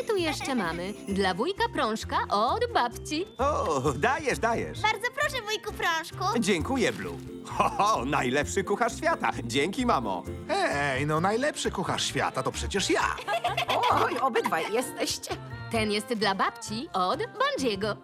my tu jeszcze mamy? Dla wujka prążka od babci. O, dajesz, dajesz. Bardzo proszę, wujku Prążku. Dziękuję, Blue. Ho, ho, najlepszy kucharz świata. Dzięki, mamo. Ej, no najlepszy kucharz świata to przecież ja. Oj, obydwaj jesteście. Ten jest dla babci od Bandziego.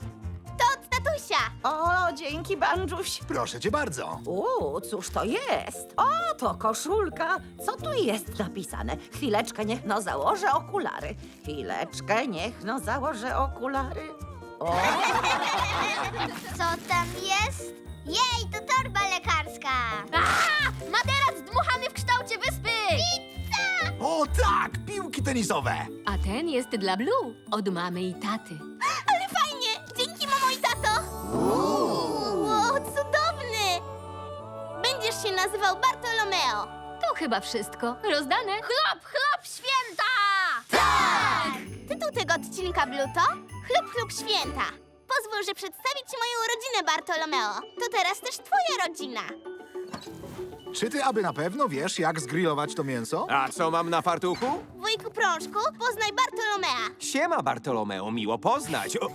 O, dzięki, Bandżuś. Proszę cię bardzo. U, cóż to jest? O, to koszulka. Co tu jest napisane? Chwileczkę, niech no założę okulary. Chwileczkę, niech no założę okulary. O, Co tam jest? Jej, to torba lekarska. Materac dmuchany w kształcie wyspy. Pizza! O tak, piłki tenisowe. A ten jest dla Blue od mamy i taty. Wow, cudowny! Będziesz się nazywał Bartolomeo. To chyba wszystko. Rozdane? Chlop, chlop, święta! Tak! Tytuł tego odcinka Blue to Chlub, chlub, święta. Pozwól, że przedstawię ci moją rodzinę, Bartolomeo. To teraz też twoja rodzina. Czy ty aby na pewno wiesz, jak zgrillować to mięso? A co mam na fartuchu? Wujku Prążku, poznaj Bartolomea. Siema, Bartolomeo, miło poznać. O,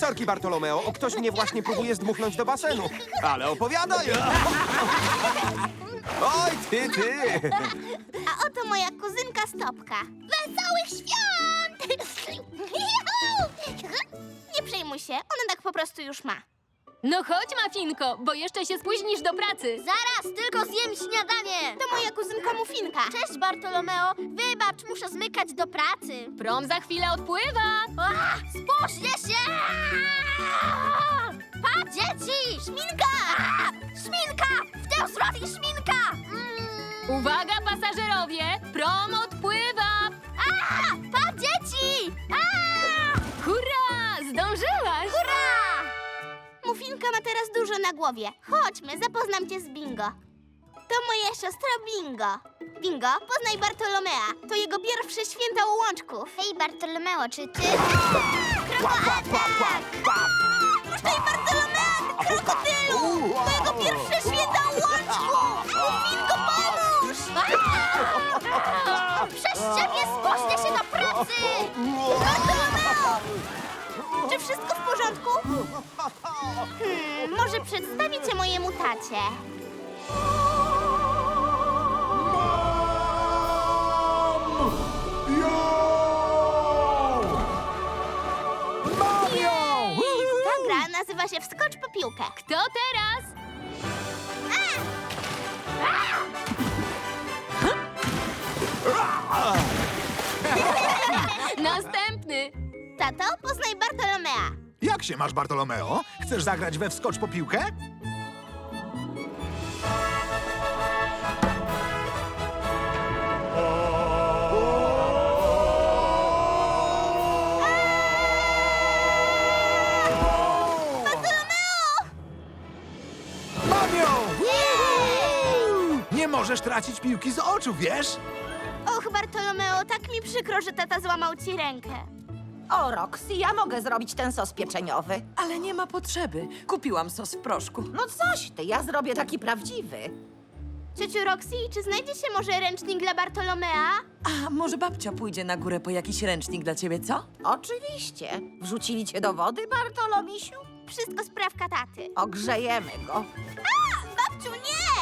sorki, Bartolomeo, o, ktoś mnie właśnie próbuje zdmuchnąć do basenu. Ale opowiadaj! Oj, ty, ty! A oto moja kuzynka Stopka. Wesołych świąt! Nie przejmuj się, ona tak po prostu już ma. No chodź, Mafinko, bo jeszcze się spóźnisz do pracy. Zaraz, tylko zjem śniadanie! To moja kuzynka Mufinka. Cześć, Bartolomeo. Wybacz, muszę zmykać do pracy. Prom za chwilę odpływa. A, spóźnię się! Pa, dzieci! Szminka! Szminka! W tę stronę szminka! Mm. Uwaga, pasażerowie, prom dużo na głowie. Chodźmy, zapoznam cię z Bingo. To moja siostra Bingo. Bingo, poznaj Bartolomea. To jego pierwsze święta łączków. Hej, Bartolomeo, czy ty... Puszczaj Bartolomea, krokodylu! To jego pierwsze święta łączków! Mufinko, pomóż! Przez ciebie spóźnię się do pracy! Bartolomeo! Czy wszystko w porządku? Hmm, może przedstawię cię mojemu tacie. Ta gra nazywa się Wskocz po piłkę. Kto teraz? Następny. Tato, poznaj Bartolomea. Jak się masz, Bartolomeo? Chcesz zagrać we wskocz po piłkę? Mam ją! Nie możesz tracić piłki z oczu, wiesz? Och, Bartolomeo, tak mi przykro, że tata złamał ci rękę. O, Roxy, ja mogę zrobić ten sos pieczeniowy. Ale nie ma potrzeby. Kupiłam sos w proszku. No coś ty, ja zrobię taki prawdziwy. Ciociu Roxy, czy znajdzie się może ręcznik dla Bartolomea? A może babcia pójdzie na górę po jakiś ręcznik dla ciebie, co? Oczywiście. Wrzucili cię do wody, Bartolomisiu? Wszystko sprawka taty. Ogrzejemy go. Babciu, nie!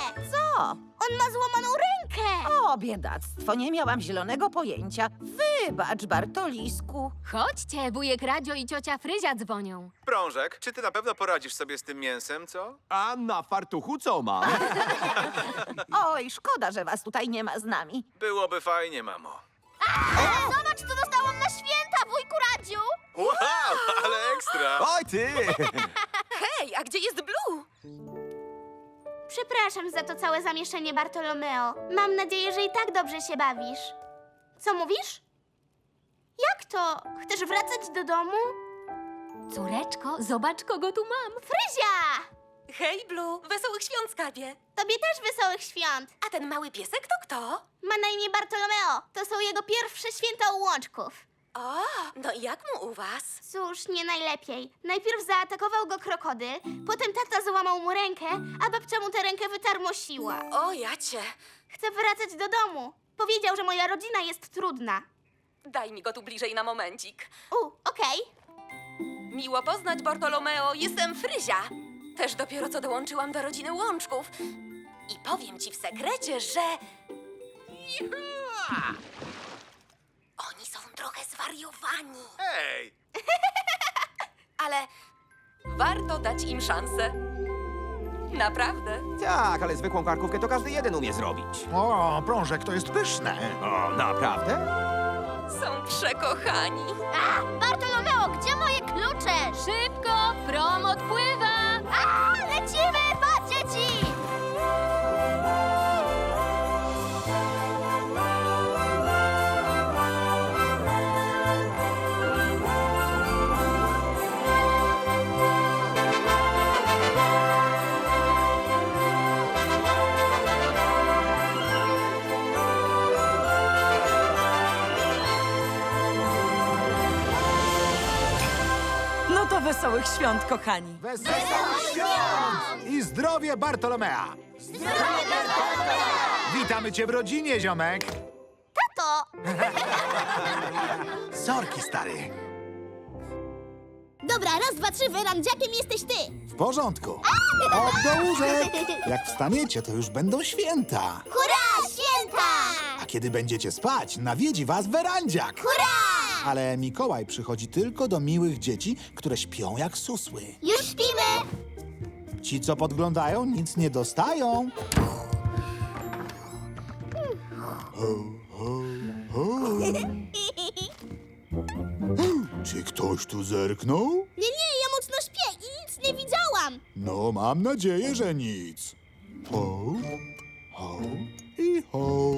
Co? On ma złamaną rękę! O, biedactwo, nie miałam zielonego pojęcia. Wybacz, Bartolisku. Chodźcie, wujek Radzio i ciocia Fryzia dzwonią. Prążek, czy ty na pewno poradzisz sobie z tym mięsem, co? A na fartuchu co mam? Oj, szkoda, że was tutaj nie ma z nami. Byłoby fajnie, mamo. Zobacz, co dostałam na święta, wujku Radziu! Wow, ale ekstra! Oj, ty! Hej, a gdzie jest Blue? Przepraszam za to całe zamieszanie, Bartolomeo. Mam nadzieję, że i tak dobrze się bawisz. Co mówisz? Jak to? Chcesz wracać do domu? Córeczko, zobacz, kogo tu mam. Fryzia! Hej, Blue, wesołych świąt, skarbie. Tobie też wesołych świąt. A ten mały piesek to kto? Ma na imię Bartolomeo. To są jego pierwsze święta u łączków. O, no i jak mu u was? Cóż, nie najlepiej. Najpierw zaatakował go krokodyl, potem tata złamał mu rękę, a babcia mu tę rękę wytarmosiła. O, ja cię. Chcę wracać do domu. Powiedział, że moja rodzina jest trudna. Daj mi go tu bliżej na momencik. U, okej. Miło poznać, Bartolomeo. Jestem Fryzia. Też dopiero co dołączyłam do rodziny Łączków. I powiem ci w sekrecie, że... Są trochę zwariowani. Ej! Ale warto dać im szansę. Naprawdę. Tak, ale zwykłą karkówkę to każdy jeden umie zrobić. O, prążek, to jest pyszne. O, naprawdę? Są przekochani. A, Bartolomeo, gdzie moje klucze? Szybko, prom odpływa! Wesołych świąt, kochani. Wesołych świąt! I zdrowie Bartolomea! Zdrowie Bartolomea! Witamy cię w rodzinie, ziomek. Tato! Sorki, stary. Dobra, raz, dwa, trzy, wyrandziakiem jesteś ty! W porządku. Od do łóżek. Jak wstaniecie, to już będą święta. Hurra, święta! A kiedy będziecie spać, nawiedzi was werandziak. Hurra! Ale Mikołaj przychodzi tylko do miłych dzieci, które śpią jak susły. Już śpimy! Ci, co podglądają, nic nie dostają. Czy ktoś tu zerknął? Nie, nie, ja mocno śpię i nic nie widziałam! No, mam nadzieję, że nic. Ho, ho i ho.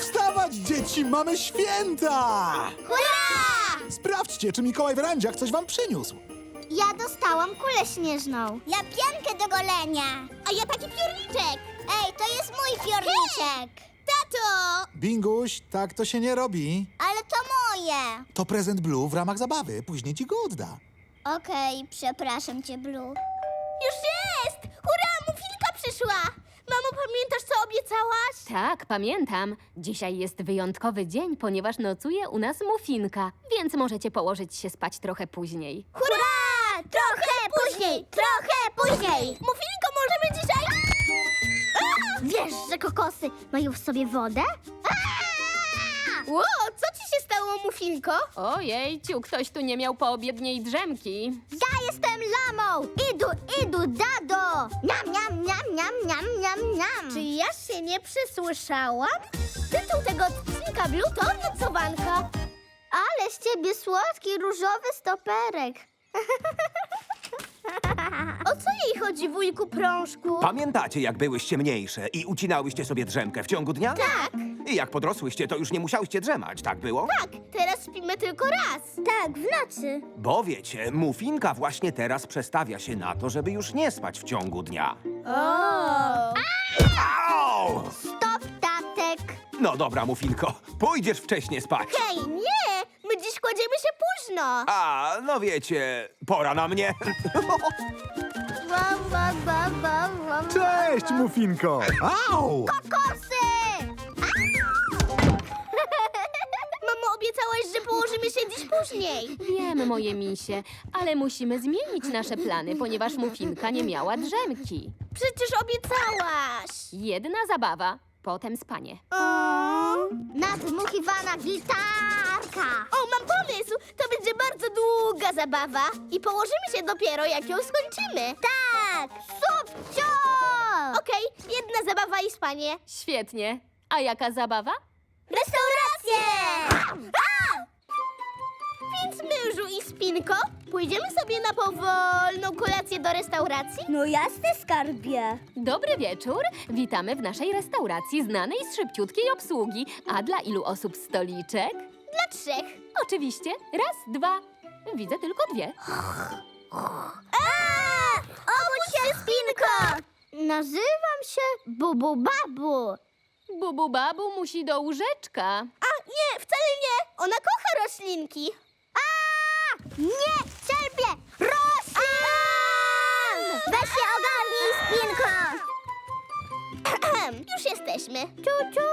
Wstawać, dzieci, mamy święta! Hurra! Sprawdźcie, czy Mikołaj Wrandziak coś wam przyniósł. Ja dostałam kulę śnieżną. Ja piankę do golenia. A ja taki piórniczek. Ej, to jest mój piórniczek. Tato! Binguś, tak to się nie robi. Ale to moje. To prezent Blue w ramach zabawy, później ci go odda. Okej, przepraszam cię, Blue. Już jest! Hurra, mufilka przyszła! Mamo, pamiętasz, co obiecałaś? Tak, pamiętam. Dzisiaj jest wyjątkowy dzień, ponieważ nocuje u nas mufinka, więc możecie położyć się spać trochę później. Hurra! Trochę później, trochę później! Mufinko, możemy dzisiaj... Wiesz, że kokosy mają w sobie wodę? Ło, co ci się stało, Mufinko? Ojejciu, ktoś tu nie miał poobiedniej drzemki. Ja jestem lamą! Idu, idu, dado! Niam, niam, niam, niam, niam, niam, niam! Czy ja się nie przesłyszałam? Tytuł tego odcinka Blue to nocowanka. Ale z ciebie słodki, różowy stoperek. o co jej chodzi, wujku prążku? Pamiętacie, jak byłyście mniejsze i ucinałyście sobie drzemkę w ciągu dnia? Tak, I jak podrosłyście, to już nie musiałyście drzemać, tak było? tak, teraz śpimy tylko raz. Tak, w nocy. Bo wiecie, mufinka właśnie teraz przestawia się na to, żeby już nie spać w ciągu dnia. Au! Stop, tatek! No dobra, mufinko, pójdziesz wcześniej spać. Hej, nie! Późno. A, no wiecie, pora na mnie. Wam, wam, wam, wam, wam. Cześć, Mufinko! Au! Kosy! Mamo, obiecałaś, że położymy się dziś później. Wiemy, moje misie, ale musimy zmienić nasze plany, ponieważ mufinka nie miała drzemki. Przecież obiecałaś. Jedna zabawa, potem spanie. Nadmuchiwana gitarka. O, mam pomysł. To będzie bardzo długa zabawa. I położymy się dopiero, jak ją skończymy. Tak. Subcio! Okej, jedna zabawa i spanie. Świetnie. A jaka zabawa? Restaurację! Więc mężu i spinko, pójdziemy sobie na powolną kolację do restauracji? No jasne, skarbie. Dobry wieczór. Witamy w naszej restauracji znanej z szybciutkiej obsługi. A dla ilu osób stoliczek? Dla trzech. Oczywiście. Raz, dwa. Widzę tylko dwie. Obudź się, spinko! Nazywam się Bubu Babu. Bubu babu musi do łóżeczka. A, nie, wcale nie. Ona kocha roślinki. Nie, cierpię! Roślin! Weź się ogarnij, Spinko! Już jesteśmy. Ciu, ciu.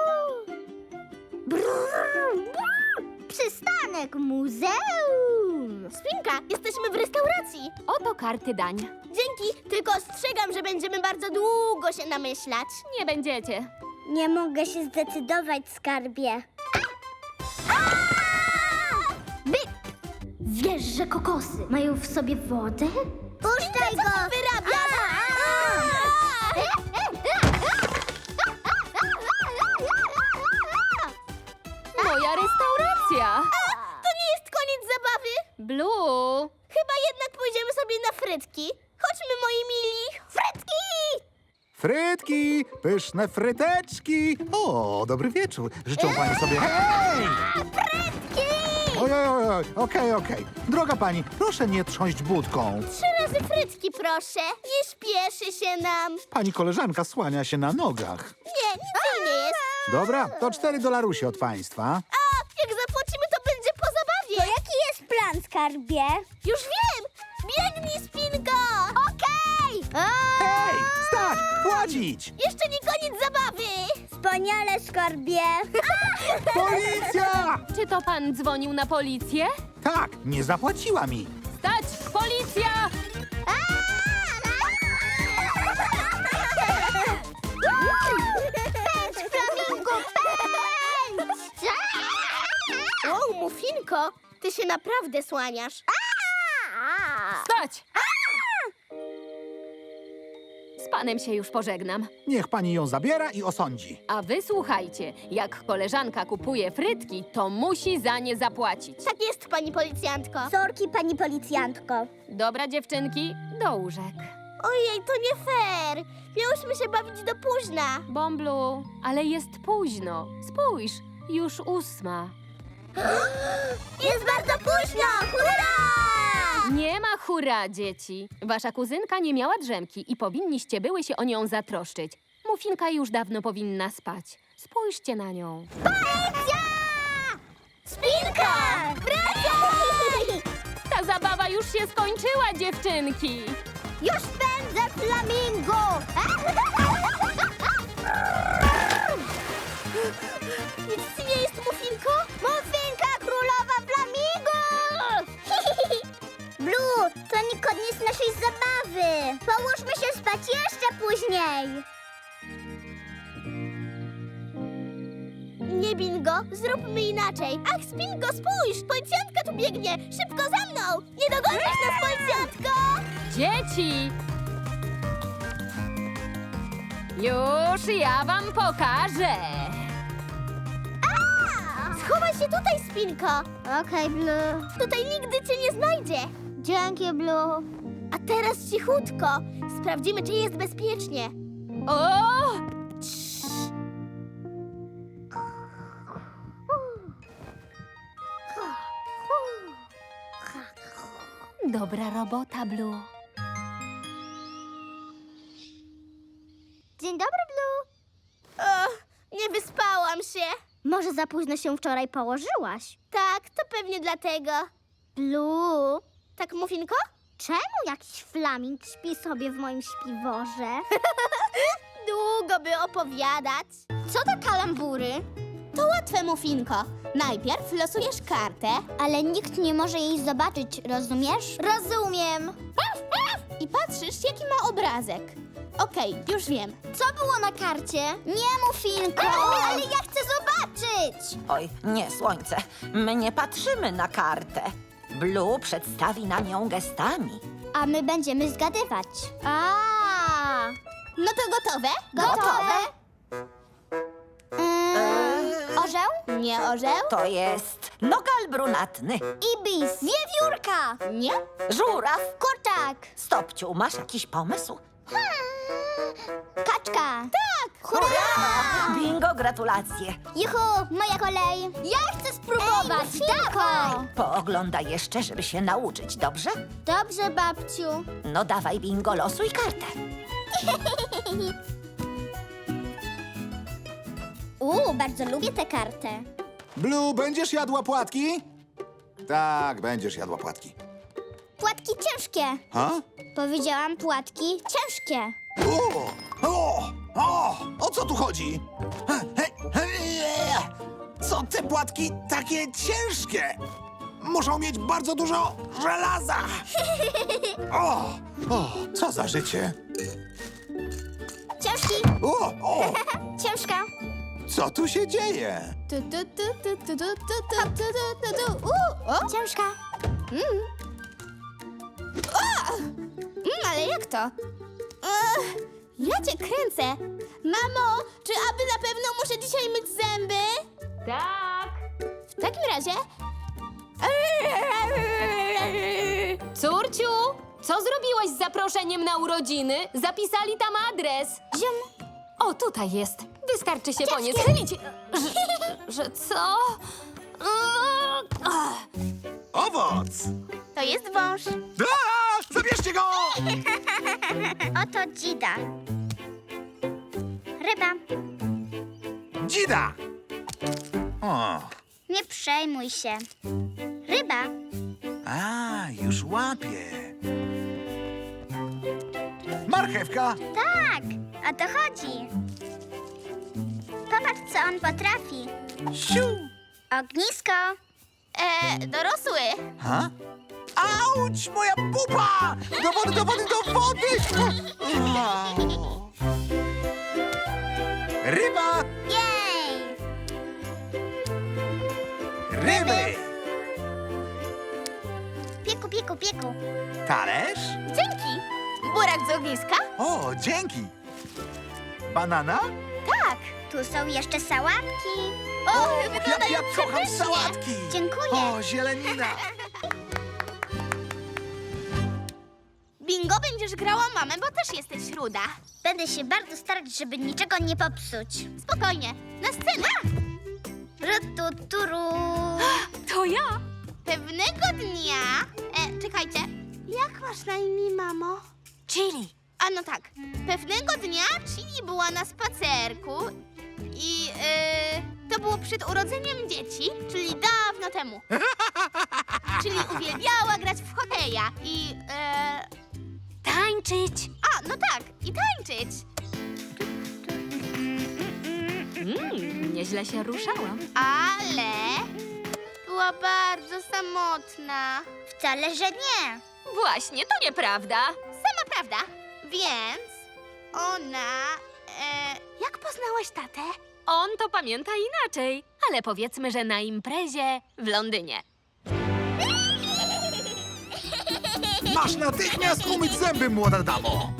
Przystanek muzeum. Spinka, jesteśmy w restauracji. Oto karty dań. Dzięki, tylko ostrzegam, że będziemy bardzo długo się namyślać. Nie będziecie. Nie mogę się zdecydować, skarbie. Wiesz, że kokosy mają w sobie wodę? Puszczaj go! Wyrabia! Moja restauracja. To nie jest koniec zabawy. Blue. Chyba jednak pójdziemy sobie na frytki. Chodźmy, moi mili. Frytki! Frytki, pyszne fryteczki. O, dobry wieczór. Życzą pani sobie... Hej! Frytki! Oj, oj, oj, okej, okej. Droga pani, proszę nie trząść budką. Trzy razy frytki, proszę. Nie śpieszy się nam. Pani koleżanka słania się na nogach. Nie, nic jej nie jest. Dobra, to cztery dolarusie od państwa. A, jak zapłacimy, to będzie po zabawie. To jaki jest plan, skarbie? Już wiem! Biegnij, Spinko! Okej! Hej, stać, płacić! Jeszcze nie koniec zabawy! Wspaniale, skarbie! Policja! Czy to pan dzwonił na policję? Tak, nie zapłaciła mi. Stać! Policja! Pędź! O, Mufinko, ty się naprawdę słaniasz. Stać! Z panem się już pożegnam. Niech pani ją zabiera i osądzi. A wy słuchajcie, jak koleżanka kupuje frytki, to musi za nie zapłacić. Tak jest, pani policjantko. Sorki, pani policjantko. Dobra, dziewczynki, do łóżek. Ojej, to nie fair. Miałyśmy się bawić do późna. Bomblu, ale jest późno. Spójrz, już ósma. Jest bardzo późno! Hurra! Nie ma hura, dzieci. Wasza kuzynka nie miała drzemki i powinniście były się o nią zatroszczyć. Mufinka już dawno powinna spać. Spójrzcie na nią. Spinka! Wracaj! Ta zabawa już się skończyła, dziewczynki. Już pędzę, flamingo! Połóżmy się spać jeszcze później. Nie, Bingo, zróbmy inaczej. Ach, Spingo, spójrz! Policjantka tu biegnie! Szybko za mną! Nie dogonisz nas, policjantko! Dzieci! Już ja wam pokażę. Schowaj się tutaj, Spinko. Okej, Blue. Tutaj nigdy cię nie znajdzie. Dzięki, Blue. A teraz cichutko. Sprawdzimy, czy jest bezpiecznie. O! Dobra robota, Blue. Dzień dobry, Blue. O, nie wyspałam się. Może za późno się wczoraj położyłaś? Tak, to pewnie dlatego. Blue. Tak, Mufinko? Czemu jakiś flaming śpi sobie w moim śpiworze? Długo by opowiadać. Co to kalambury? To łatwe, Mufinko. Najpierw losujesz kartę, ale nikt nie może jej zobaczyć, rozumiesz? Rozumiem. I patrzysz, jaki ma obrazek. Okej, już wiem. Co było na karcie? Nie, Mufinko! Ale ja chcę zobaczyć! Oj, nie, słońce. My nie patrzymy na kartę. Blue przedstawi nam ją gestami. A my będziemy zgadywać. A. No to gotowe? Gotowe. Mm, orzeł? Nie orzeł. To jest nogal brunatny. Ibis. Wiewiórka. Nie. Żuraw. Kurczak. Stopciu, masz jakiś pomysł? Kaczka. Tak. Hurra! Bingo, gratulacje. Juhu, moja kolej. Ja chcę spróbować. Dawaj. Pooglądaj jeszcze, żeby się nauczyć, dobrze? Dobrze, babciu. No dawaj, bingo, losuj kartę. Uuu, bardzo lubię tę kartę. Blue, będziesz jadła płatki? Tak, będziesz jadła płatki. Płatki ciężkie. Ha? Powiedziałam płatki ciężkie. O! O! O! O co tu chodzi? Co te płatki takie ciężkie? Muszą mieć bardzo dużo żelaza. O! O! Co za życie? Ciężki, O! O! ciężka. Co tu się dzieje? Tu, tu, tu, tu, tu, tu, tu, tu, tu, tu, tu, tu. U, o. Ciężka. Mm. O! Mm, ale jak to? Ugh, ja cię kręcę. Mamo, czy aby na pewno muszę dzisiaj myć zęby? Tak. W takim razie... Córciu, co zrobiłaś z zaproszeniem na urodziny? Zapisali tam adres. Ziom. O, tutaj jest. Wystarczy się po nie schylić. Że, że co? Owoc! To jest wąż. A! Zabierzcie go! Oto dzida. Ryba. Dzida! O! Nie przejmuj się. Ryba. A, już łapię. Marchewka! Tak, o to chodzi. Popatrz, co on potrafi. Siu! Ognisko. E, dorosły. Ha? Auć! Moja pupa! Do wody, do wody, do wody! Ryba! Jej! Ryby! Pieku, pieku, pieku. Talerz? Dzięki. Burak z ogniska? O, dzięki! Banana? Tak. Tu są jeszcze sałatki. O, ja, wyglądają ja kocham przepysznie. sałatki! Dziękuję. O, zielenina! będziesz grała mamę, bo też jesteś ruda. Będę się bardzo starać, żeby niczego nie popsuć. Spokojnie, na scenę! Rututuru. To ja. Pewnego dnia... E, czekajcie, jak masz na imię, mamo? Chili. A no tak, pewnego dnia Chili była na spacerku i e, to było przed urodzeniem dzieci, czyli dawno temu. Czyli uwielbiała grać w hokeja i... E, Tańczyć. a, no tak, i tańczyć. Mm, nieźle się ruszałam. Ale była bardzo samotna. Wcale, że nie. Właśnie, to nieprawda. Sama prawda. Więc ona... E, jak poznałaś tatę? On to pamięta inaczej, ale powiedzmy, że na imprezie w Londynie. Masz natychmiast umyć zęby, młoda damo!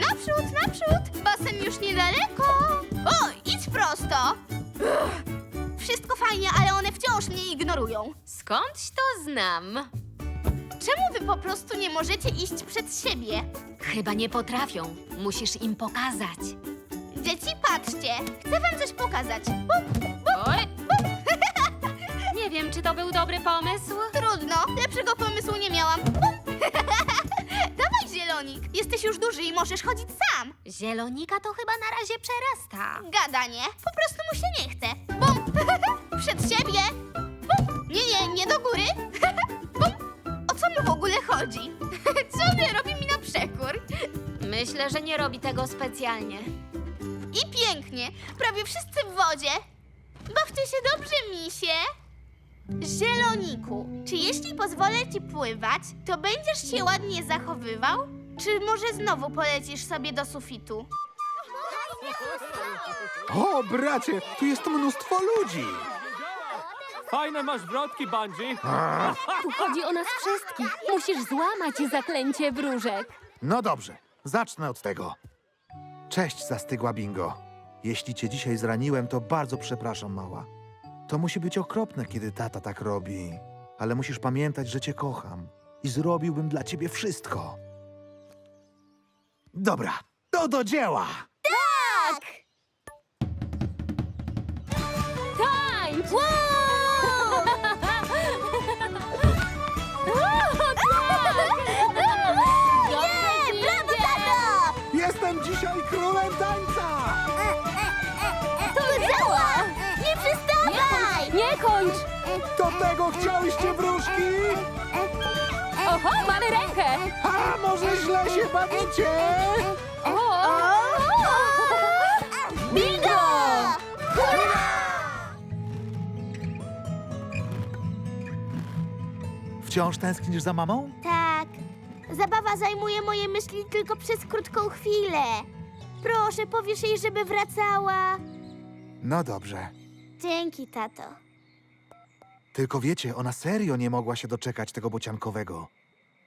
Naprzód, naprzód! Basen już niedaleko! O, idź prosto! Wszystko fajnie, ale one wciąż mnie ignorują. Skądś to znam? Czemu wy po prostu nie możecie iść przed siebie? Chyba nie potrafią. Musisz im pokazać. Dzieci, patrzcie! Chcę wam coś pokazać. Bup, Oj! Nie wiem, czy to był dobry pomysł. trudno, lepszego pomysłu nie miałam. Zielonik! Jesteś już duży i możesz chodzić sam. Zielonika to chyba na razie przerasta. Gadanie. Po prostu mu się nie chce. Bum! Przed siebie! Bum! Nie, nie, nie do góry! Bum! O co mu w ogóle chodzi? Co my robi mi na przekór? Myślę, że nie robi tego specjalnie. I pięknie! Prawie wszyscy w wodzie! Bawcie się dobrze, misie! Zieloniku, czy jeśli pozwolę ci pływać, to będziesz się ładnie zachowywał? Czy może znowu polecisz sobie do sufitu? O, bracie, tu jest mnóstwo ludzi! Fajne masz wrotki, Bungie. Tu chodzi o nas wszystkich. Musisz złamać zaklęcie wróżek. No dobrze, zacznę od tego. Cześć, zastygła bingo. Jeśli cię dzisiaj zraniłem, to bardzo przepraszam, mała. To musi być okropne, kiedy tata tak robi. Ale musisz pamiętać, że cię kocham i zrobiłbym dla ciebie wszystko. Dobra, to do dzieła! Tak! Tańcz! Wow! Nie! Brawo, tato! Jestem dzisiaj królem tańca! To działa! Nie przestawaj! Nie kończ! Do tego chciałyście wróżki? Oho, mamy rękę! A może źle się bawicie? O! Bingo! Wciąż tęsknisz za mamą? Tak. Zabawa zajmuje moje myśli tylko przez krótką chwilę. Proszę, powiesz jej, żeby wracała. No dobrze. Dzięki, tato. Tylko wiecie, ona serio nie mogła się doczekać tego bociankowego.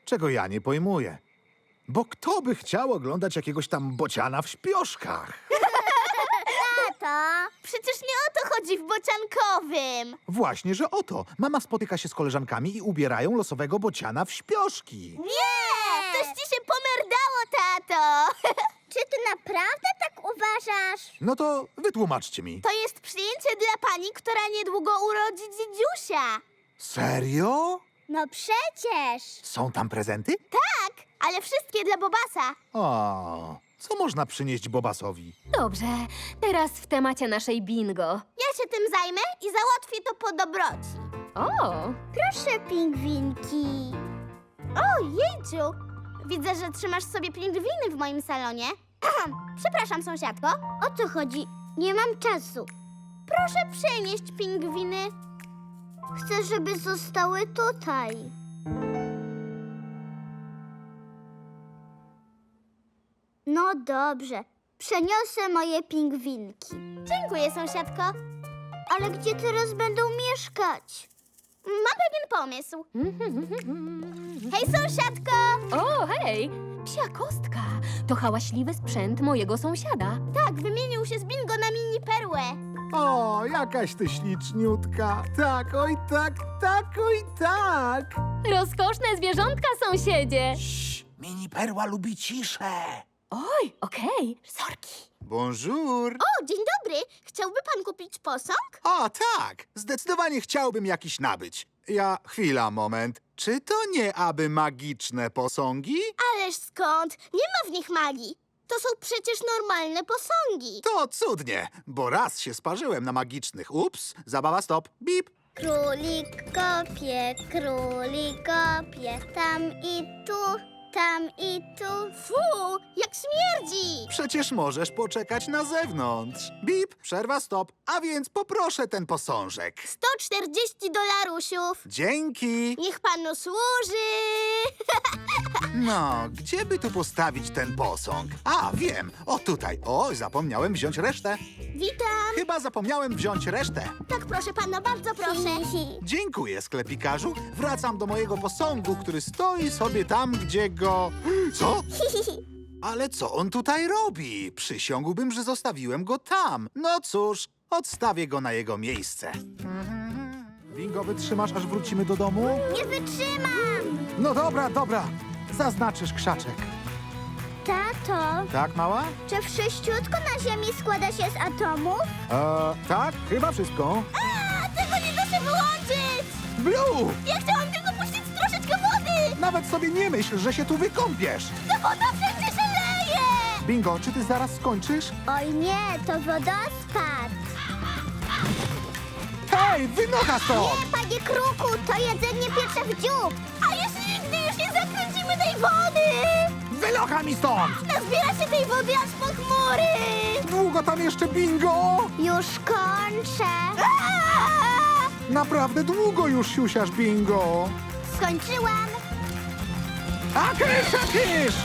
Czego ja nie pojmuję. Bo kto by chciał oglądać jakiegoś tam bociana w śpioszkach? Tato, przecież nie o to chodzi w bociankowym. Właśnie, że oto. Mama spotyka się z koleżankami i ubierają losowego bociana w śpioszki. Nie! Coś ci się pomerdało, tato. Czy ty naprawdę tak uważasz? No to wytłumaczcie mi. To jest przyjęcie dla pani, która niedługo urodzi dziedziusia. Serio? No przecież. Są tam prezenty? Tak, ale wszystkie dla Bobasa. O, co można przynieść Bobasowi? Dobrze, teraz w temacie naszej bingo. Ja się tym zajmę i załatwię to po dobroci. O! Proszę, pingwinki. O, jejciu. Widzę, że trzymasz sobie pingwiny w moim salonie. Przepraszam, sąsiadko. O co chodzi? Nie mam czasu. Proszę przenieść pingwiny. Chcę, żeby zostały tutaj. No dobrze. Przeniosę moje pingwinki. Dziękuję, sąsiadko. Ale gdzie teraz będą mieszkać? Mam pewien pomysł. Hej, sąsiadko! O, hej! Psia kostka! To hałaśliwy sprzęt mojego sąsiada. Tak, wymienił się z bingo na mini perłę. O, jakaś ty śliczniutka. Tak, oj tak, tak, oj tak. Rozkoszne zwierzątka, sąsiedzie! Mini perła lubi ciszę. Oj, okej. Sorki. Bonjour. O, dzień dobry. Chciałby pan kupić posąg? O, tak! Zdecydowanie chciałbym jakiś nabyć. Ja, chwila, moment. Czy to nie aby magiczne posągi? Ależ skąd? Nie ma w nich magii. To są przecież normalne posągi. To cudnie, bo raz się sparzyłem na magicznych. Ups, zabawa stop, bip. Królik kopie, królik kopie, tam i tu, tam i tu. Fu, jak śmierdzi! Przecież możesz poczekać na zewnątrz. Bip, przerwa stop, a więc poproszę ten posążek. 140 dolarusiów. Dzięki. Niech panu służy. No, gdzie by tu postawić ten posąg? A, wiem, o tutaj. O, zapomniałem wziąć resztę. Witam. Chyba zapomniałem wziąć resztę. Tak, proszę pana, bardzo proszę. Dziękuję, sklepikarzu. Wracam do mojego posągu, który stoi sobie tam, gdzie go... Co? Ale co on tutaj robi? Przysiągłbym, że zostawiłem go tam. No cóż, odstawię go na jego miejsce. Bingo, wytrzymasz, aż wrócimy do domu? Nie wytrzymam. No dobra, dobra. Zaznaczysz krzaczek. Tato, Tak, mała? czy wszyściutko na Ziemi składa się z atomów? E, tak, chyba wszystko. A, tego nie da się wyłączyć! Blue! Ja chciałam wody! Nawet sobie nie myśl, że się tu wykąpiesz. Ta woda wszędzie się leje! Bingo, czy ty zaraz skończysz? Oj nie, to wodospad. Hej, wynocha stąd! Panie Kruku, to jedzenie piecze w dziób. A jeśli nigdy już nie zakręcimy tej wody? Wynocha mi stąd! Nazbiera się tej wody aż po chmury! Długo tam jeszcze bingo? Już kończę. Naprawdę długo już siusiasz bingo. Skończyłam. A kysz, a kysz!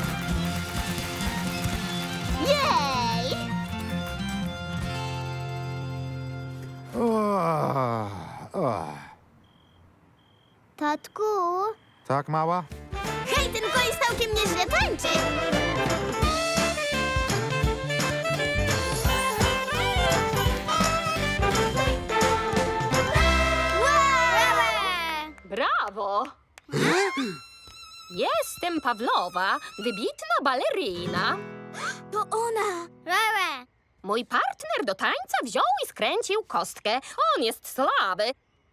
Jej! O, o. Tatku? Tak, mała? Hej, ten koń całkiem nieźle tańczy! Wow! Brawo! Jestem Pawlowa, wybitna balerina. To ona! Rara! Mój partner do tańca wziął i skręcił kostkę. On jest słaby.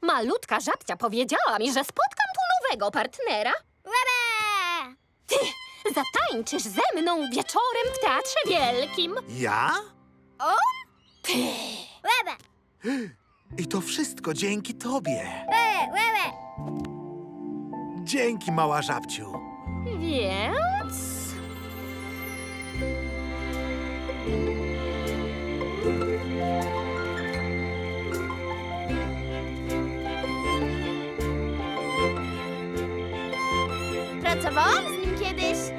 Malutka żabcia powiedziała mi, że spotkam tu nowego partnera. Rara! Ty zatańczysz ze mną wieczorem w Teatrze Wielkim. Ja? Ty! Rara! I to wszystko dzięki tobie. Dzięki, mała żabciu. Więc... Pracowałam z nim kiedyś.